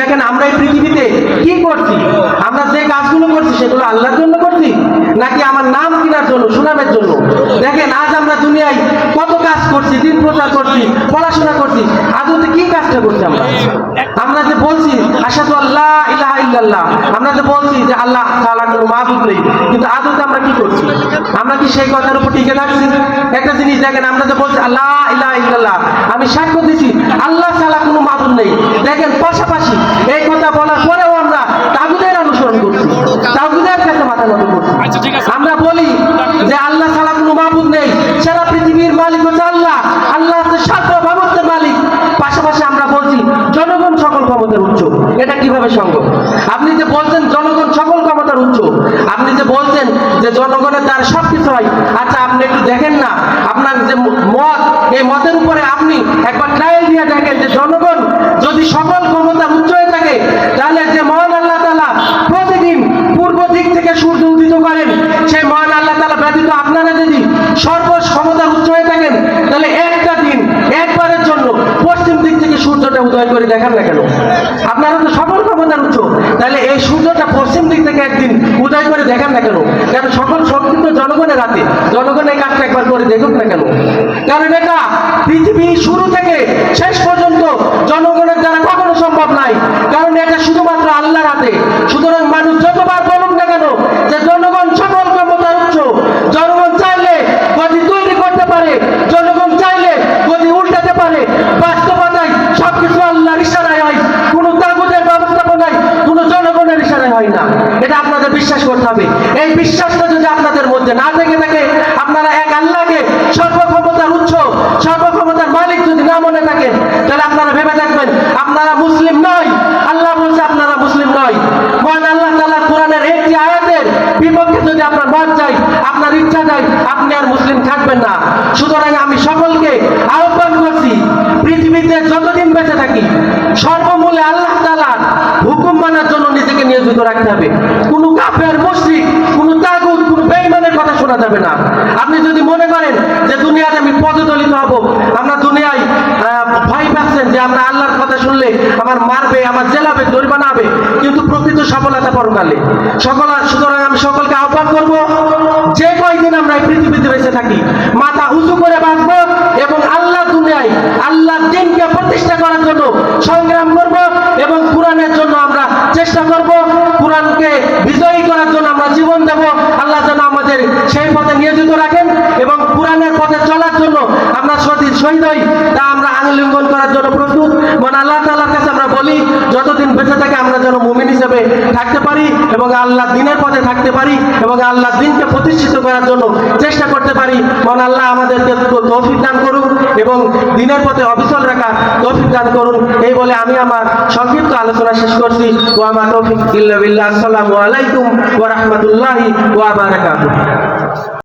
দেখেন আমরা এই পৃথিবীতে কি করছি? আমরা যে কাজগুলো করছি সেগুলো আল্লাহর জন্য করছি? নাকি আমার নাম কেনার জন্য, সুনামের জন্য? দেখেন, আজ আমরা দুনিয়ায় কত কাজ করছি, দিন প্রচার করছি, পড়াশোনা করছি, আদতে কি কাজটা করছি আমরা? আমরা যে বলছি আসাদু আল্লাহ ইলাহা ইল্লাল্লাহ, আমরা যে বলছি যে আল্লাহ তাআলা কোনো মাহবুব নেই, কিন্তু আদতে আমরা কি করছি? আমরা কি সেই কথার উপর টিকে থাকছি? একটা জিনিস দেখেন, আমরা যে বলছি আল্লাহ ইলাহা ইল্লাল্লাহ, আমি সাক্ষ্য দিছি, আল্লাহ ছাড়া কোনো মাহবুব নেই। দেখেন পাশাপাশি এই কথা বলার পরেও আমরা তাগুদের অনুসরণ করছি। তাগুদের কাছে মাথা নত করছি। আচ্ছা আমরা বলি যে আল্লাহ ছাড়া কোনো মাহবুব নেই। সারা পৃথিবীর মালিক হচ্ছে আল্লাহ। আল্লাহ হচ্ছে সার্বভৌমত্বের মালিক। পাশাপাশি আমরা বলছি জনগণ সকল ক্ষমতার উচ্চ এটা কীভাবে সম্ভব? আপনি যে বলছেন জনগণ সকল ক্ষমতার উচ্চ আপনি যে বলছেন যে জনগণের দ্বারা সব কিছু হয় আচ্ছা আপনি একটু দেখেন না। আপনার যে মত এই মতের উপরে আপনি একবার ট্রায়াল দিয়ে দেখেন যে জনগণ যদি সকল ক্ষমতার উচ্চ হয়ে থাকে তাহলে যে মহান আল্লাহ তালা প্রতিদিন পূর্ব দিক থেকে সূর্য উদিত করেন সেই মহান আল্লাহ তালা ব্যতীত আপনারা যদি সর্ব ক্ষমতা উচ্চ হয়ে থাকেন, তাহলে একটা দিন, একবারের জন্য পশ্চিম দিক থেকে সূর্যটা উদয় করে দেখান না কেন? আপনারা তো সকল ক্ষমতার উচ্চ, তাহলে এই সূর্যটা পশ্চিম দিক থেকে একদিন উদয় করে দেখান না কেন? কেন সকল শক্তি তো জনগণের হাতে, জনগণ এই কাজটা একবার করে দেখুক না কেন? কারণ এটা পৃথিবী শুরু থেকে শেষ পর্যন্ত জনগণের দ্বারা কখনো সম্ভব নাই। কারণ এটা শুধুমাত্র আল্লাহর হাতে সুতরাং মানুষ যতবার বলুক না কেন যে জনগণ সকল ক্ষমতার উচ্চ জনগণ চাইলে গতি তৈরি করতে পারে জনগণ চাইলে গতি উল্টাতে পারে বাস্তবতায় সবকিছু আল্লাহর ইশারায় হয় কোনো তাগুদের ব্যবস্থাপনায় কোনো জনগণের ইশারায় হয় না। এটা আপনাদের বিশ্বাস করতে হবে। এই বিশ্বাসটা যদি আপনাদের মধ্যে না থেকে থাকে, আপনারা এক আল্লাহকে সর্বক্ষমতার উচ্চ সর্বক্ষমতার মালিক যদি না মনে থাকেন তাহলে আপনারা ভেবে থাকবেন আপনারা মুসলিম নয়। আল্লাহ বলছে, আপনারা মুসলিম নয়। মহান আল্লাহ তাআলা কোরআনের একটি আয়াতের বিপক্ষে যদি আপনার মত চাই আপনার ইচ্ছা চাই আপনি আর মুসলিম থাকবেন না। সুতরাং আমি সকলকে আহ্বান করছি, পৃথিবীতে যতদিন বেঁচে থাকি, সর্বমূলে আল্লাহ তাআলার হুকুম মানার জন্য নিজেকে নিয়োজিত রাখতে হবে। কোনো কাফের, মুশরিক, কোনো তাগুত, কোনো বেঈমানের কথা শোনা যাবে না। আপনি যদি মনে করেন যে দুনিয়াতে আমি পদদলিত হব, আমরা দুনিয়ায় ভয় পাচ্ছেন যে আমরা আল্লাহর কথা শুনলে আমার মারবে, আমার জেলাবে জরিমানা হবে কিন্তু প্রকৃত সফলতা পরকালে। সকল সুতরাং আমি সকলকে আহ্বান করব, যে কয়দিন আমরা এই পৃথিবীতে বেঁচে থাকি মাথা উঁচু করে বাঁচবো এবং আল্লাহ দুনিয়ায় আল্লাহ দিনকে প্রতিষ্ঠা করার জন্য সংগ্রাম করব এবং কোরআনের জন্য আমরা চেষ্টা করব কোরআনকে বিজয়ী করার জন্য আমরা জীবন দেব আল্লাহ যেন আমাদের সেই পথে নিয়োজিত রাখেন এবং কোরআনের পথে চলার জন্য আমরা সঠিক শহীদ হই তা আমরা আনুলিঙ্গন করার জন্য প্রস্তুত। মানে আল্লাহ তাআলার কাছে আমরা বলি, যতদিন বেঁচে থাকে আমরা যেন মুমিন হিসেবে থাকতে পারি এবং আল্লাহ দিনের পথে থাকতে পারি এবং আল্লাহ দিনকে প্রতিষ্ঠিত করার জন্য চেষ্টা করতে পারি। মানে আল্লাহ আমাদেরকে তৌফিক দান করুন এবং দিনের পথে অবিচল রাখা তৌফিক দান করুন। এই বলে আমি আমার সংক্ষিপ্ত আলোচনা শেষ করছি। ও আমার তৌফিক ইল্লা আসসালামু আলাইকুম ওয়া রাহমাতুল্লাহি ওয়া বারাকাতুহু।